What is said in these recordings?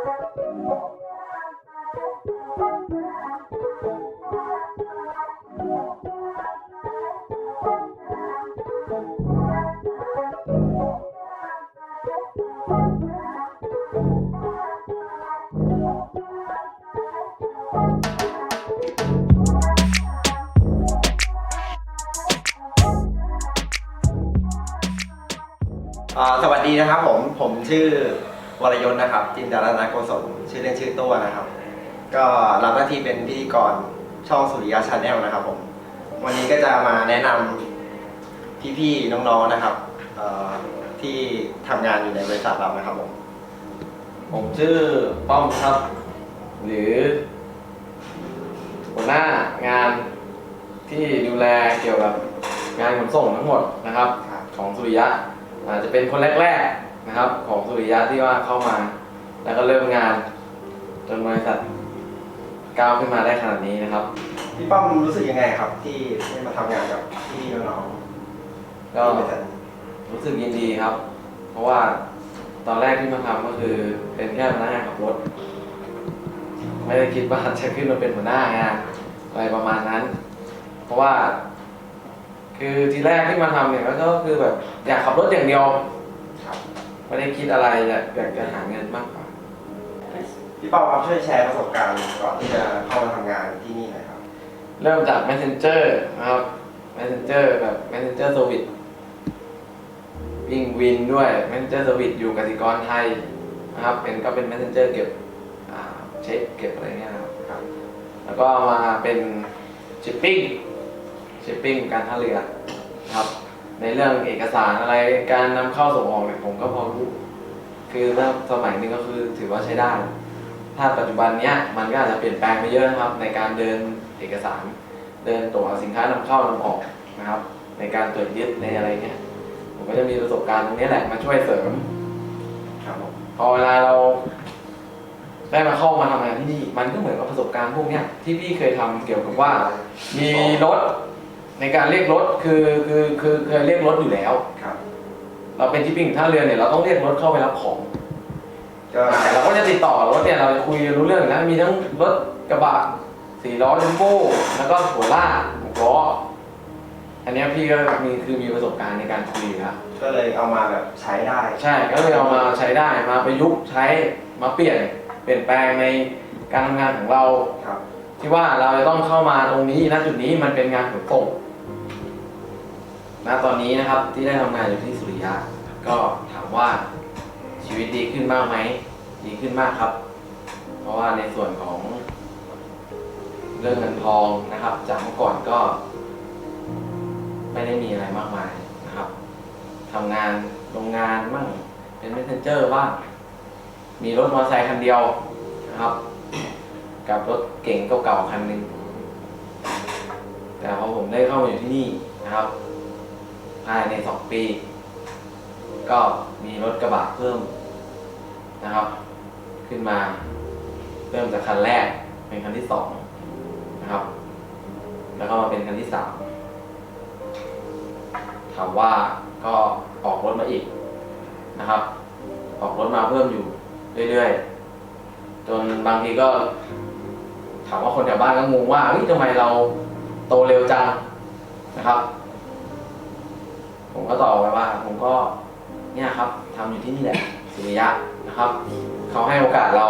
อ่าสวัสดีนะครับผม ผมชื่อ วรยศนะครับ จินดารัตนโกศลชื่อเล่นชื่อตัวนะครับ ก็รับหน้าที่เป็นพิธีกรช่องสุริยาชาแนลนะครับผม วันนี้ก็จะมาแนะนำพี่ๆน้องๆนะครับเอ่อที่ทำงานอยู่ในบริษัทเรานะครับผม ผมชื่อป้อมครับ หรือหัวหน้างานที่ดูแลเกี่ยวกับงานขนส่งทั้งหมดนะครับครับของสุริยะอาจจะเป็นคนแรกๆ นะครับ ของสุริยะที่ว่าเข้ามา แล้วก็เริ่มงานจนบริษัทก้าวขึ้นมาได้ขนาดนี้นะครับ พี่ป้อมรู้สึกยังไงครับ ที่ได้มาทำงานกับพี่น้องๆก็ที่บริษัท รู้สึกยินดีครับ เพราะว่าตอนแรกที่มาทำก็คือเป็นแค่พนักงานขับรถ ไม่ได้คิดว่าจะขึ้นมาเป็นหัวหน้างานอะไรประมาณนั้น เพราะว่า คือทีแรกที่มาทำเนี่ยก็คือแบบอยากขับรถอย่างเดียวครับ ไม่ได้คิดอะไรอยากอยากจะหาเงินมากกว่า พี่ป้อมครับช่วยแชร์ประสบการณ์ก่อนที่จะเข้ามาทำงานที่นี่หน่อยครับ เริ่มจาก Messenger นะครับ Messenger แบบ Messenger Service วิ่งวินด้วย Messenger Service อยู่กสิกรไทยนะครับ เป็นก็เป็น Messenger เก็บอ่าเช็คเก็บอะไรเงี้ยนะครับ ครับ แล้วก็มาเป็น Shipping Shipping การท่าเรือนะครับ ในเรื่องเอกสารอะไรการนำเข้าส่งออกเนี่ยผมก็พอรู้คือถ้าสมัยหนึงก็คือถือว่าใช้ได้ ถ้าปัจจุบันเนี้ยมันก็อาจจะเปลี่ยนแปลงไปเยอะนะครับ ในการเดินเอกสาร เดินตั๋วสินค้านำเข้านำออกนะครับ ในการตรวจยึดในอะไรเงี้ยผมก็จะมีประสบการณ์ตรงนี้แหละมาช่วยเสริม ครับผมพอเวลาเราได้มาเข้ามาทำงานที่นี่ มันก็เหมือนกับประสบการณ์พวกเนี้ยที่พี่เคยทำเกี่ยวกับว่า มีรถ ในการเรียกรถคือคือคือเคยเรียกรถอยู่แล้ว ครับ เราเป็นที่ปิ้งท่าเรือเนี่ยเราต้องเรียกรถเข้าไปรับของก็แต่เราก็จะติดต่อกับรถเนี่ยเราจะคุยรู้เรื่องนะมีทั้งรถกระบะสี่ล้อจัมโบ้แล้วก็หัวลากหกล้ออันเนี้ยพี่ก็มีคือมีประสบการณ์ในการคุยอยู่แล้วก็เลยเอามาแบบใช้ได้ ใช่ก็เลยเอามาใช้ได้มาประยุกต์ใช้มาเปลี่ยนเปลี่ยนแปลงในการทำงานของเรา ครับ ที่ว่าเราจะต้องเข้ามาตรงนี้ณจุดนี้มันเป็นงานขนส่ง ณตอนนี้นะครับที่ได้ทำงานอยู่ที่สุริยะ ก็ถามว่าชีวิตดีขึ้นมากไหม ดีขึ้นมากครับ เพราะว่าในส่วนของ เรื่องเงินทองนะครับ จากเมื่อก่อนก็ ไม่ได้มีอะไรมากมายนะครับทำงานโรงงานมั่งเป็นเมสเซนเจอร์บ้างมีรถมอเตอร์ไซค์คันเดียวนะครับ กับรถเก๋งเก่าๆคันหนึ่งแต่พอผมได้เข้ามาอยู่ที่นี่นะครับ ภายในสองปี ก็มีรถกระบะเพิ่มนะครับ ขึ้นมาเริ่มจากคันแรกเป็นคันที่สองนะครับ แล้วก็มาเป็นคันที่สามถามว่าก็ออกรถมาอีกนะครับ ออกรถมาเพิ่มอยู่เรื่อยๆ จนบางทีก็ ถามว่าคนแถวบ้านก็งงว่าเฮ้ยทำไมเราโตเร็วจังนะครับ ผมก็ตอบไปว่า ผมก็เนี่ยครับทำอยู่ที่นี่แหละสุริยะนะครับ เขาให้โอกาสเรา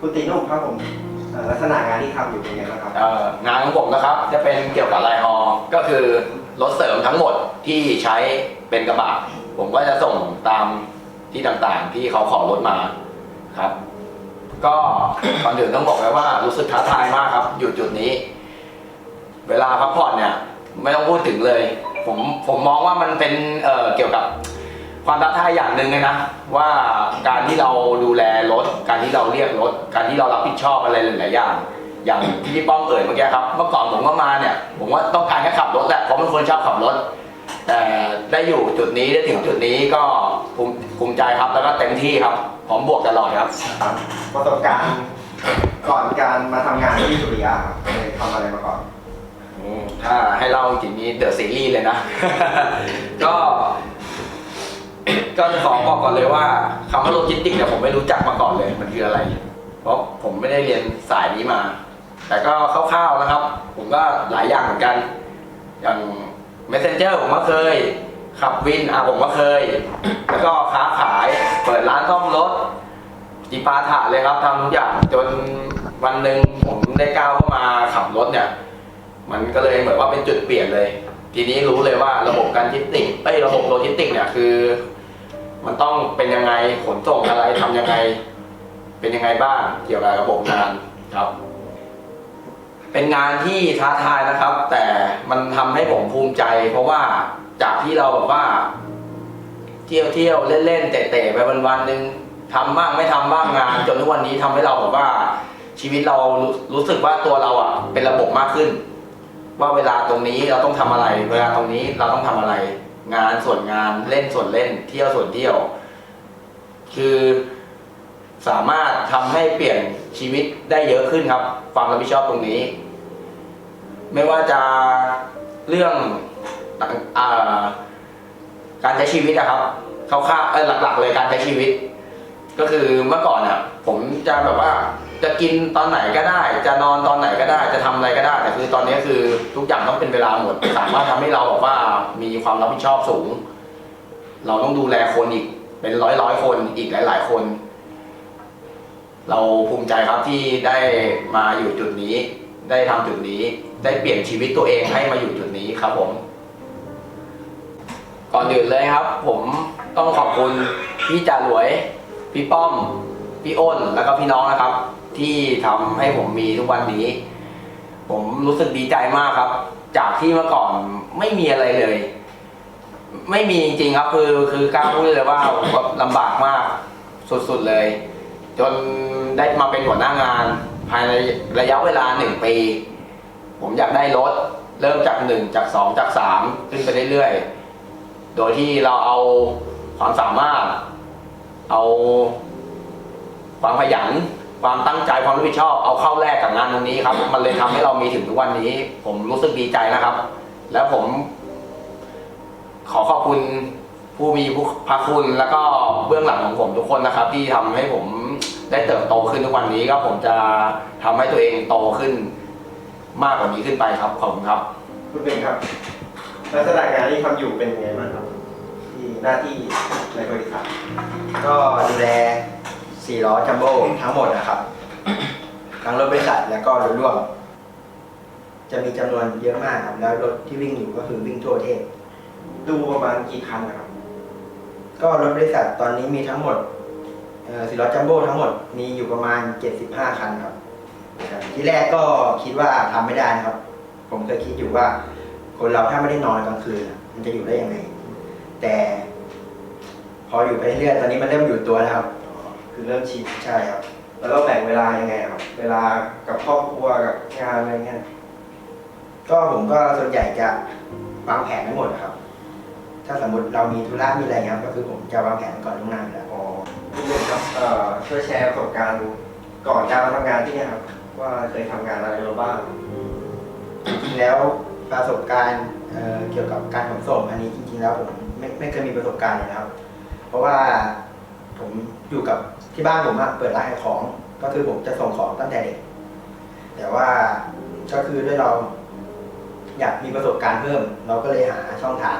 คุณตีนุ่มครับผมเอ่อลักษณะงานที่ทำอยู่เป็นไงบ้างครับ เอ่องานของผมนะครับจะเป็นเกี่ยวกับไลน์ฮอลก็คือรถเสริมทั้งหมดที่ใช้เป็นกระบะผมก็จะส่งตามที่ต่างๆ ที่เขาขอรถมาครับ ก็ ก่อนอื่นต้องบอกไว้ว่ารู้สึกท้าทายมากครับอยู่จุดนี้ เวลาพักผ่อนเนี่ย ไม่ต้องพูดถึงเลย ผมผมมองว่ามันเป็นเอ่อเกี่ยวกับความท้าทายอย่างหนึ่งเลยนะ ว่าการที่เราดูแลรถ การที่เราเรียกรถ การที่เรารับผิดชอบอะไรหลายๆอย่าง อย่างที่พี่ป้อมเอ่ยเมื่อกี้ครับ เมื่อก่อนผมก็มาเนี่ย ผมว่าต้องการแค่ขับรถแหละเพราะเป็นคนชอบขับรถ แต่ได้อยู่จุดนี้ได้ถึงจุดนี้ก็ภูมิภูมิใจครับแล้วก็เต็มที่ครับพร้อมบวกตลอดครับ ประสบการณ์ก่อนการมาทำงานที่สุริยะครับเคยทำอะไรมาก่อน ถ้าให้เล่าจริงๆนี้เดอะซีรีส์เลยนะ ก็ ก็จะขอบอกก่อนเลยว่าคำว่าโลจิสติกเนี่ยผมไม่รู้จักมาก่อนเลยมันคืออะไร เพราะผมไม่ได้เรียนสายนี้มา แต่ก็คร่าวๆนะครับ ผมก็หลายอย่างเหมือนกัน อย่าง messenger ผมก็เคย ขับวินอะผมก็เคย แล้วก็ค้าขาย เปิดร้านซ่อมรถจีปาถะเลยครับทำทุกอย่างจนวันหนึ่งผมได้ก้าวเข้ามาขับรถเนี่ย มันก็เลยเหมือนว่าเป็นจุดเปลี่ยนเลย ทีนี้รู้เลยว่าระบบการจิสติกเอ้ยระบบโลจิสติกเนี่ยคือ มันต้องเป็นยังไงขนส่งอะไรทำยังไง เป็นยังไงบ้างเกี่ยวกับระบบงานครับ เป็นงานที่ท้าทายนะครับ แต่มันทำให้ผมภูมิใจ เพราะว่าจากที่เราแบบว่า เที่ยวเที่ยวเล่นเล่นๆเตะๆไปวันวันๆหนึ่งทำบ้างไม่ทำบ้างงาน จนทุกวันนี้ทำให้เราแบบว่าชีวิตเรารู้รู้สึกว่าตัวเราอะเป็นระบบมากขึ้น ว่าเวลาตรงนี้เราต้องทำอะไร เวลาตรงนี้เราต้องทำอะไร งานส่วนงานเล่นส่วนเล่น เที่ยวส่วนเที่ยว คือสามารถทำให้เปลี่ยนชีวิตได้เยอะขึ้นครับ ความรับผิดชอบตรงนี้ ไม่ว่าจะเรื่องอการใช้ชีวิตอะครับคร่าวๆเออหลักๆ เลยการใช้ชีวิต ก็คือเมื่อก่อนอะ ผมจะแบบว่า จะกินตอนไหนก็ได้ จะนอนตอนไหนก็ได้ จะทำอะไรก็ได้ แต่คือตอนนี้คือทุกอย่างต้องเป็นเวลาหมด สามารถทำให้เราแบบว่ามีความรับผิดชอบสูง เราต้องดูแลคนอีก เป็นร้อยร้อยคนอีกหลาย ๆ คน เราภูมิใจครับที่ได้มาอยู่จุดนี้ ได้ทำจุดนี้ ได้เปลี่ยนชีวิตตัวเองให้มาอยู่จุดนี้ครับผม ก่อนอื่นเลยครับ ผมต้องขอบคุณพี่จ่าหลวย พี่ป้อมพี่อ้นแล้วก็พี่น้องนะครับ ที่ทำให้ผมมีทุกวันนี้ ผมรู้สึกดีใจมากครับ จากที่เมื่อก่อนไม่มีอะไรเลย ไม่มีจริงๆครับคือคือกล้าพูดเลยว่าผมแบบลำบากมากสุดๆเลย จนได้มาเป็นหัวหน้างาน ภายในระยะเวลาหนึ่งปี ผมอยากได้รถ เริ่มจากหนึ่งจากสองจากสามขึ้นไปเรื่อยๆ โดยที่เราเอาความสามารถ เอาความขยัน ความตั้งใจความรับผิดชอบเอาเข้าแลกกับงานตรงนี้ครับ มันเลยทำให้เรามีถึงทุกวันนี้ ผมรู้สึกดีใจนะครับ แล้วผม ขอขอบคุณผู้มีผู้พระคุณแล้วก็เบื้องหลังของผมทุกคนนะครับ ที่ทำให้ผมได้เติบโตขึ้นทุกวันนี้ก็ผมจะทำให้ตัวเองโตขึ้น มากกว่านี้ขึ้นไปครับขอบคุณครับคุณเป็นครับลักษณะงานที่ทำอยู่เป็นยังไงบ้างครับ ที่หน้าที่ในบริษัทก็ดูแล สี่ล้อจัมโบ้ทั้งหมดนะครับทั้งรถบริษัทแล้วก็รถร่วม จะมีจำนวนเยอะมากครับ แล้วรถที่วิ่งอยู่ก็คือวิ่งทั่วประเทศ ดูประมาณกี่คันนะครับ ก็รถบริษัทตอนนี้มีทั้งหมดสี่ล้อจัมโบ้ทั้งหมดมีอยู่ประมาณ 75 คันครับครับที่แรกก็คิดว่าทำไม่ได้นะครับ ผมเคยคิดอยู่ว่า คนเราถ้าไม่ได้นอนกลางคืนมันจะอยู่ได้ยังไง แต่ พออยู่ไปเรื่อยๆตอนนี้มันเริ่มอยู่ตัวแล้วครับ คือเริ่มชินใช่ครับ แล้วเราแบ่งเวลายังไงครับ เวลากับครอบครัวกับงานอะไรเงี้ย ก็ผมก็ส่วนใหญ่จะวางแผนทั้งหมดนะครับ ถ้าสมมติเรามีธุระมีอะไรเงี้ยครับก็คือผมจะวางแผนก่อนล่วงหน้าอยู่แล้วอ๋อคุณเป็นครับเอ่อช่วยแชร์ประสบการณ์ก่อนการมาทำงานที่เนี่ยครับ ว่าเคยทำงานอะไรมาบ้างจริงๆแล้วประสบการณ์เอ่อเกี่ยวกับการขนส่งอันนี้จริงๆแล้วผมไม่ไม่เคยมีประสบการณ์เลยนะครับ เพราะว่าผมอยู่กับ ที่บ้านผมอะเปิดร้านขายของ ก็คือผมจะส่งของตั้งแต่เด็ก แต่ว่าก็คือด้วยเราอยากมีประสบการณ์เพิ่ม เราก็เลยหาช่องทาง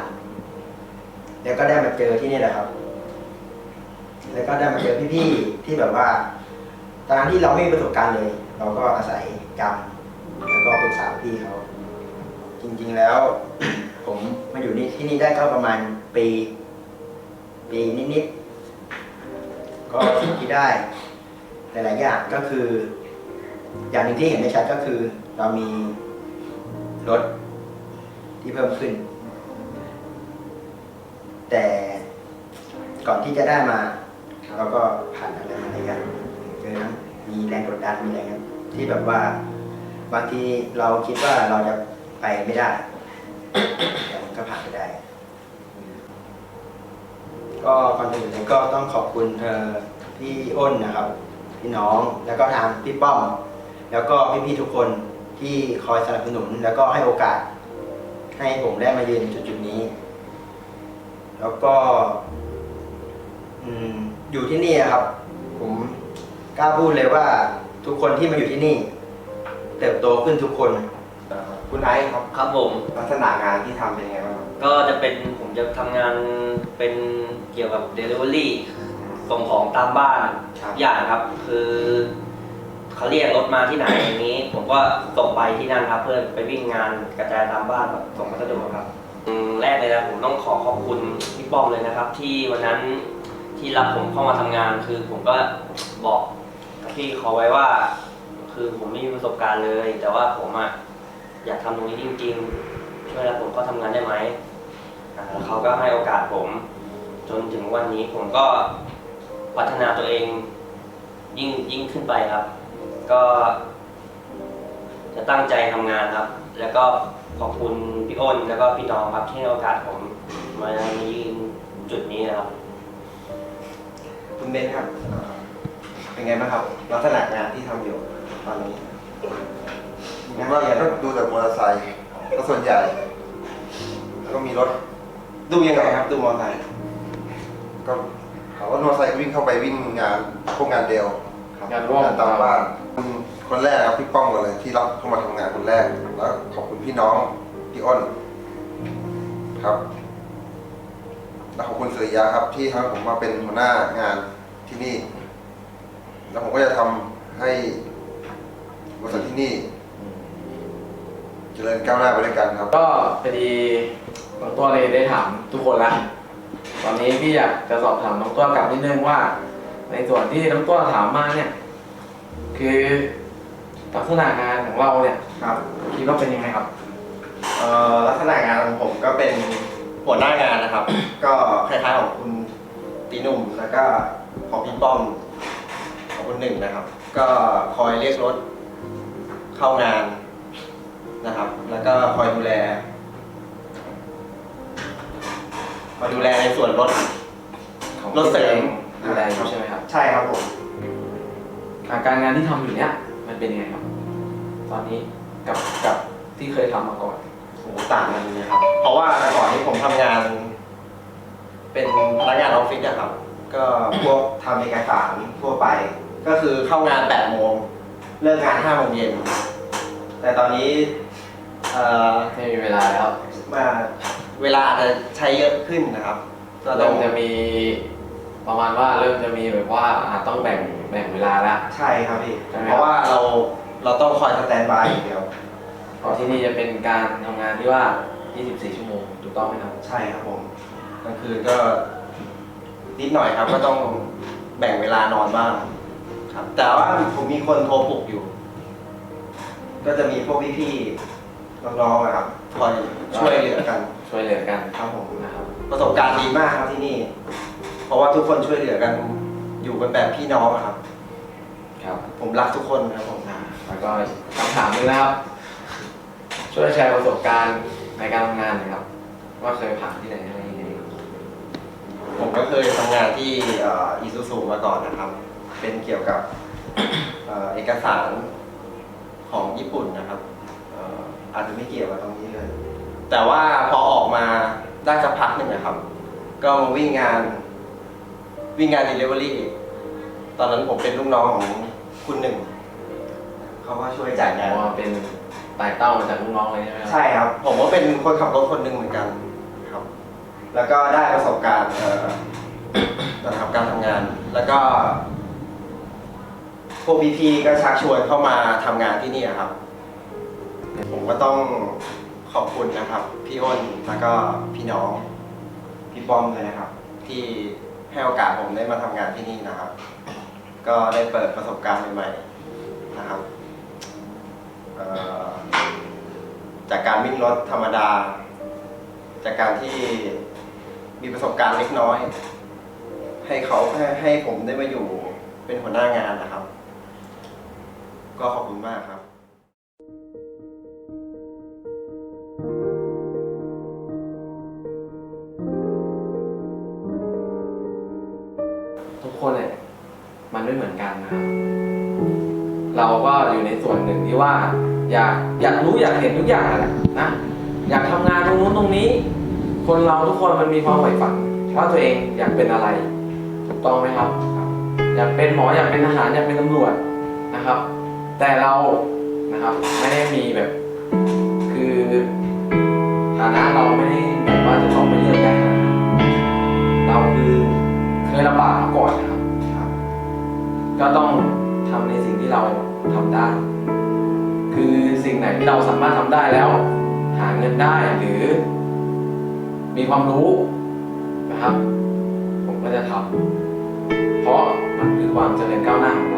แล้วก็ได้มาเจอที่นี่แหละครับ แล้วก็ได้มาเจอพี่ๆที่แบบว่าตอนที่เราไม่มีประสบการณ์เลย เราก็อาศัยจำแล้วก็ปรึกษาพี่เขา จริงๆแล้ว ผมมาอยู่นี่ที่นี่ได้ก็ประมาณปี ปีนิดๆ ก็สิ่งที่ได้หลายๆอย่างก็คือ อย่างหนึ่งที่เห็นได้ชัดก็คือ เรามีรถที่เพิ่มขึ้น แต่ก่อนที่จะได้มาเราก็ผ่านอะไรมาหลายอย่างเจอทั้งมีแรงกดดันมีอะไรเงี้ยที่แบบว่าบางทีเราคิดว่าเราจะไปไม่ได้แต่มันก็ผ่านไปได้ ก็ก่อนอื่นเลยก็ต้องขอบคุณเอ่อพี่อ้นนะครับ พี่น้องแล้วก็ทางพี่ป้อม แล้วก็พี่ๆทุกคนที่คอยสนับสนุน แล้วก็ให้โอกาส ให้ผมได้มายืนจุดจุดๆนี้ แล้วก็อืมอยู่ที่นี่อะครับ ผมกล้าพูดเลยว่าทุกคนที่มาอยู่ที่นี่ เติบโตขึ้นทุกคนเอ่อคุณไอซ์ครับครับผมลักษณะงานที่ทำเป็นยังไงบ้างครับก็จะเป็นผมจะทำงาน เป็นเกี่ยวกับ Delivery ส่งของตามบ้านครับ อย่างครับ คือเขาเรียกรถมาที่ไหนอย่างนี้ ผมก็ส่งไปที่นั่นครับ เพื่อไปวิ่งงานกระจายตามบ้านแบบส่งพัสดุครับอืมแรกเลยนะผมต้องขอขอบคุณพี่ป้อมเลยนะครับ ที่วันนั้นที่รับผมเข้ามาทำงาน คือผมก็บอกกับพี่เขาไว้ว่า คือผมไม่มีประสบการณ์เลย แต่ว่าผมอะอยากทำตรงนี้จริง ๆ ช่วยรับผมเข้าทำงานได้ไหมอ่าแล้ว เขาก็ให้โอกาสผม จนถึงวันนี้ผมก็พัฒนาตัวเองยิ่งยิ่งขึ้นไปครับ ก็จะตั้งใจทำงานครับ แล้วก็ขอบคุณพี่อ้นแล้วก็พี่น้องครับที่ให้โอกาสผมมายืนจุดนี้นะครับ คุณเบนครับเอ่อเป็นไงบ้างครับ ลักษณะงานที่ทำอยู่ตอนนี้ผมว่าก็ดูแต่มอเตอร์ไซค์ก็ส่วนใหญ่ แล้วก็มีรถ ดูยังไงครับ ดูมอเตอร์ไซค์ก็เขาว่ามอเตอร์ไซค์วิ่งเข้าไปวิ่งงานพวกงานเดียวงานร่วมงานตามบ้านคนแรกครับพี่ป้องก่อนเลยที่รับเข้ามาทำงานคนแรกแล้วขอบคุณพี่น้องพี่อ้นครับแล้วขอบคุณสุริยาครับ ที่ทำให้ผมมาเป็นหัวหน้างานที่นี่ แล้วผมก็จะทำให้บริษัทที่นี่ เจริญก้าวหน้าไปด้วยกันครับ ก็พอดี น้องตัวเลยได้ถามทุกคนแล้วตอนนี้พี่อยากจะสอบถามน้องตัวกลับนิดนึงว่า ในส่วนที่น้องตัวถามมาเนี่ย คือลักษณะงานของเราเนี่ยครับคิดว่าเป็นยังไงครับ เอ่อลักษณะงานของผมก็เป็นหัวหน้างานนะครับ ก็คล้ายๆของคุณตีหนุ่มแล้วก็ของพี่ป้อมของคุณหนึ่งนะครับ ก็คอยเรียกรถเข้างานนะครับ แล้วก็คอยดูแล คอยดูแลในส่วนรถ ของรถเสริม ดูแลอยู่ใช่ไหมครับใช่ครับผมอาการงานที่ทำอยู่เนี่ยมันเป็นยังไงครับ ตอนนี้กับกับที่เคยทำมาก่อนโอ้โหต่างกันเลยครับ เพราะว่าแต่ก่อนที่ผมทำงาน เป็นพนักงานออฟฟิศอะครับ ก็พวกทำเอกสารทั่วไป ก็คือเข้างาน8โมงเลิกงาน5โมงเย็นแต่ตอนนี้เอ่อไม่มีเวลาแล้วมา เวลาอาจจะใช้เยอะขึ้นนะครับก็ต้เริ่องมจะมีประมาณว่าเริ่มจะมีแบบว่าอ่าต้องแบ่งแบ่งเวลาแล้วใช่ครับพี่ใช่ไหม เพราะว่าเราเราต้องคอยสแตนบายอย่างเดียวเพราะที่นี่จะเป็นการทำงานที่ว่า 24 ชั่วโมงถูกต้องไหมครับ ใช่ครับผมกลางคืนก็นิดหน่อยครับ ก็ต้องแบ่งเวลานอนบ้างครับ แต่ว่าผมมีคนโทรปลุกอยู่ ก็จะมีพวกพี่ๆน้องๆอะครับคอยช่วยเหลือกัน ช่วยเหลือกันครับผมนะครับ ประสบการณ์ดีมากครับที่นี่ เพราะว่าทุกคนช่วยเหลือกัน อยู่กันแบบพี่น้องอะครับ ครับ ผมรักทุกคนครับผมแล้วก็คำถามหนึงนะครับ ช่วยแชร์ประสบการณ์ในการทำงานหน่อยครับ ว่าเคยผ่านที่ไหนอะไรยังไงครับผมก็เคยทำงานที่อีซูซูมาก่อนนะครับ เป็นเกี่ยวกับเอ่อเอกสารของญี่ปุ่นนะครับเอ่ออาจจะไม่เกี่ยวกับตรงนี้เลย แต่ว่าพอออกมาได้สักพักหนึ่งนะครับ ก็มาวิ่งงานวิ่งงาน Delivery ตอนนั้นผมเป็นลูกน้องของคุณหนึ่ง เขาก็ช่วยจ่ายงานเพราะว่าเป็นไต่เต้ามาจากลูกน้องเลยใช่ไหมครับ ใช่ครับ ผมก็เป็นคนขับรถคนหนึ่งเหมือนกันครับ แล้วก็ได้ประสบการณ์เอ่อ นะครับการทำงาน แล้วก็ พวกพี่ๆก็ชักชวนเข้ามาทำงานที่นี่อะครับ ผมก็ต้อง ขอบคุณนะครับ พี่อ้นแล้วก็พี่น้อง พี่ป้อมเลยนะครับ ที่ให้โอกาสผมได้มาทำงานที่นี่นะครับ ก็ได้เปิดประสบการณ์ใหม่ๆนะครับเอ่อจากการวิ่งรถธรรมดา จากการที่มีประสบการณ์เล็กน้อย ให้เขาให้ให้ผมได้มาอยู่เป็นหัวหน้างานนะครับ ก็ขอบคุณมากครับ เราก็อยู่ในส่วนหนึ่งที่ว่า อยากอยากรู้อยากเห็นทุกอย่างแหละนะอยากทำงานตรงนู้นตรงนี้ คนเราทุกคนมันมีความใฝ่ฝันว่าตัวเองอยากเป็นอะไรถูกต้องไหมครับ อยากเป็นหมออยากเป็นทหารอยากเป็นตำรวจนะครับ แต่เรานะครับไม่ได้มีแบบ คือฐานะเราไม่ได้แบบว่าจะต้องไปเลือกได้ขนาเราคือเคยลำบากมาก่อนนะครับ ก็ต้องทำในสิ่งที่เรา ทำได้ คือสิ่งไหนที่เราสามารถทำได้แล้ว หาเงินได้หรือ มีความรู้นะครับ ผมก็จะทำเพราะมันคือความเจริญก้าวหน้าของเรา